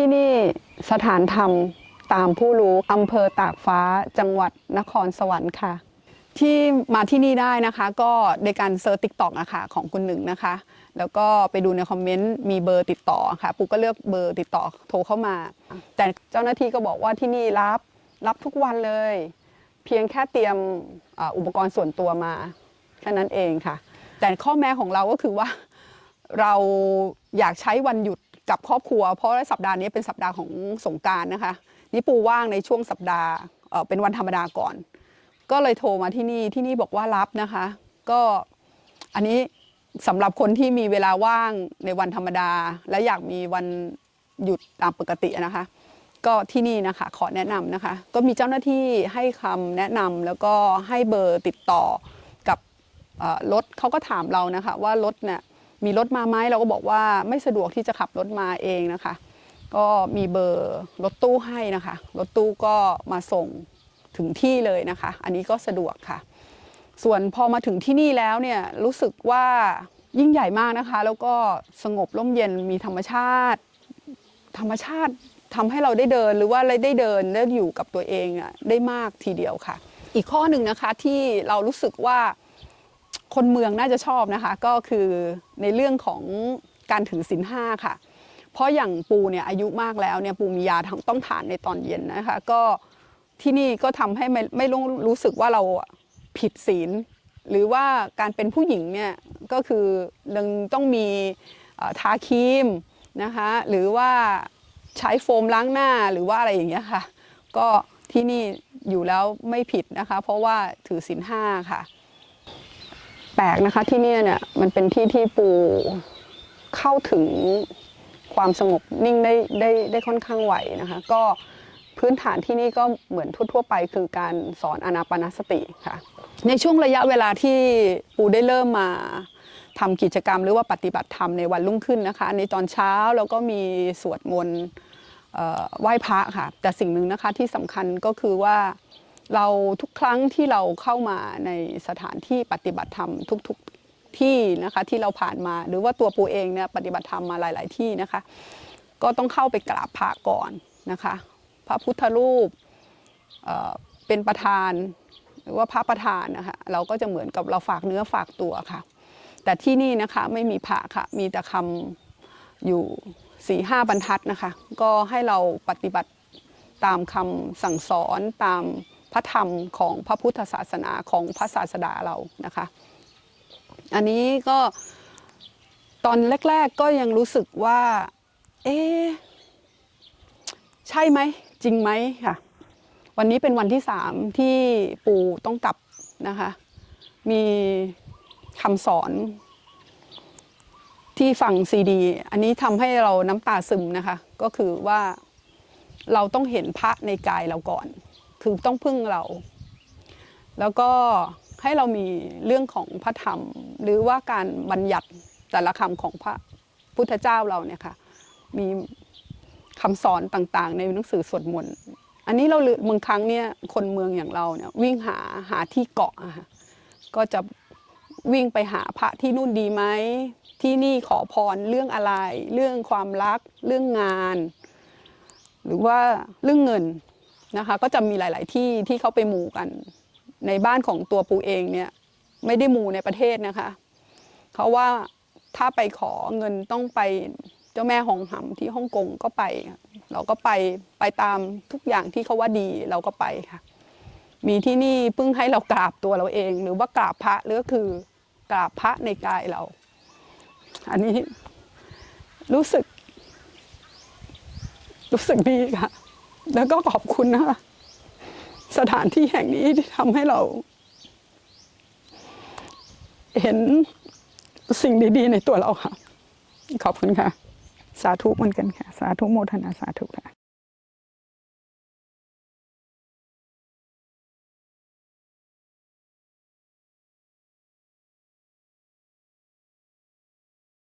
ที่นี่สถานธรรมตามผู้รู้อำเภอตากฟ้าจังหวัดนครสวรรค์ค่ะ ที่มาที่นี่ได้นะคะ ก็ในการเซิร์ชติ๊กต็อกอะค่ะของคุณหนึ่งนะคะ แล้วก็ไปดูในคอมเมนต์มีเบอร์ติดต่อค่ะปุ๊กก็เลือกเบอร์ติดต่อโทรเข้ามา แต่เจ้าหน้าที่ก็บอกว่าที่นี่รับรับทุกวันเลย เพียงแค่เตรียมอุปกรณ์ส่วนตัวมาแค่นั้นเองค่ะ แต่ข้อแม้ของเราก็คือว่าเราอยากใช้วันหยุด กับครอบครัว เพราะว่าสัปดาห์นี้เป็นสัปดาห์ของสงการนะคะนี่ปูว่างในช่วงสัปดาห์เป็นวันธรรมดาก่อน ก็เลยโทรมาที่นี่ที่นี่บอกว่ารับนะคะ ก็อันนี้สำหรับคนที่มีเวลาว่างในวันธรรมดา และอยากมีวันหยุดตามปกตินะคะ ก็ที่นี่นะคะขอแนะนำนะคะ ก็มีเจ้าหน้าที่ให้คำแนะนำแล้วก็ให้เบอร์ติดต่อกับรถเขาก็ถามเรานะคะว่ารถเนี่ย มีรถมาไหมเราก็บอกว่าไม่สะดวกที่จะขับรถมาเองนะคะ ก็มีเบอร์รถตู้ให้นะคะ รถตู้ก็มาส่งถึงที่เลยนะคะ อันนี้ก็สะดวกค่ะ ส่วนพอมาถึงที่นี่แล้วเนี่ยรู้สึกว่ายิ่งใหญ่มากนะคะ แล้วก็สงบร่มเย็นมีธรรมชาติ ธรรมชาติทำให้เราได้เดินหรือว่าได้เดินได้อยู่กับตัวเองอะได้มากทีเดียวค่ะ อีกข้อหนึ่งนะคะที่เรารู้สึกว่า คนเมืองน่าจะชอบนะคะก็คือในเรื่องของการถือศีลห้าค่ะ เพราะอย่างปูเนี่ยอายุมากแล้วเนี่ยปูมียาต้องทานในตอนเย็นนะคะก็ที่นี่ก็ทำให้ไม่ไม่รู้รู้สึกว่าเราผิดศีล หรือว่าการเป็นผู้หญิงเนี่ยก็คือยังต้องมีทาครีมนะคะหรือว่าใช้โฟมล้างหน้าหรือว่าอะไรอย่างเงี้ยค่ะ ก็ที่นี่อยู่แล้วไม่ผิดนะคะ เพราะว่าถือศีลห้าค่ะ ปลกนะคะที่เนี่ยเนี่ยมันเป็นที่ที่ปูเข้าถึงความสงบนิ่งได้ได้ได้ค่อนข้างไหวนะคะ ก็พื้นฐานที่นี่ก็เหมือนทั่ว ๆ ไปคือการสอนอนาปนาสติค่ะ ในช่วงระยะเวลาที่ปูได้เริ่มมาทำกิจกรรมหรือว่าปฏิบัติธรรมในวันรุ่งขึ้นนะคะในตอนเช้าเราก็มีสวดมนต์เอ่อไหว้พระค่ะ แต่สิ่งหนึ่งนะคะที่สำคัญก็คือว่า เราทุกครั้งที่เราเข้ามาในสถานที่ปฏิบัติธรรมทุกๆที่นะคะที่เราผ่านมา หรือว่าตัวปูเองเนี่ยปฏิบัติธรรมมาหลาย ๆ ที่นะคะ ก็ต้องเข้าไปกราบพระก่อนนะคะ พระพุทธรูปเเป็นประธานหรือว่าพระประธานนะคะเราก็จะเหมือนกับเราฝากเนื้อฝากตัวค่ะ แต่ที่นี่นะคะไม่มีพระค่ะมีแต่คำอยู่สี่ห้าบรรทัดนะคะ ก็ให้เราปฏิบัติตามคำสั่งสอนตาม ระธรรมของพระพุทธศาสนาของพระศาสดาเรานะคะ อันนี้ก็ตอนแรก ๆก็ยังรู้สึกว่า เอ๊ใช่ไหมจริงไหมค่ะ วันนี้เป็นวันที่สามที่ปู่ต้องกลับนะคะ มีคำสอนที่ฟังซีดี อันนี้ทำให้เราน้ำตาซึมนะคะ ก็คือว่าเราต้องเห็นพระในกายเราก่อน คือต้องพึ่งเรา แล้วก็ให้เรามีเรื่องของพระธรรม หรือว่าการบัญญัติแต่ละคำของพระพุทธเจ้าเราเนี่ยค่ะมีคำสอนต่างๆ ในหนังสือสวดมนต์อันนี้เราบางครั้งเนี่ยคนเมืองอย่างเราเนี่ยวิ่งหาหาที่เกาะอะค่ะก็จะวิ่งไปหาพระที่นู่นดีไหมที่นี่ขอพรเรื่องอะไร เรื่องความรัก เรื่องงาน หรือว่าเรื่องเงิน นะคะ ก็จะมีหลาย ๆ ที่ที่เขาไปมูกัน ในบ้านของตัวปูเองเนี่ยไม่ได้มูในประเทศนะคะเขาว่าถ้าไปขอเงินต้องไปเจ้าแม่หองหำที่ฮ่องกงก็ไป เราก็ไปไปตามทุกอย่างที่เขาว่าดีเราก็ไปค่ะ มีที่นี่เพิ่งให้เรากราบตัวเราเอง หรือว่ากราบพระหรือก็คือกราบพระในกายเรา อันนี้รู้สึก รู้สึกดีค่ะ แล้วก็ขอบคุณนะคะสถานที่แห่งนี้ที่ทำให้เรา เห็นสิ่งดีๆในตัวเราค่ะ ขอบคุณค่ะ สาธุเหมือนกันค่ะ สาธุโมทนาสาธุค่ะ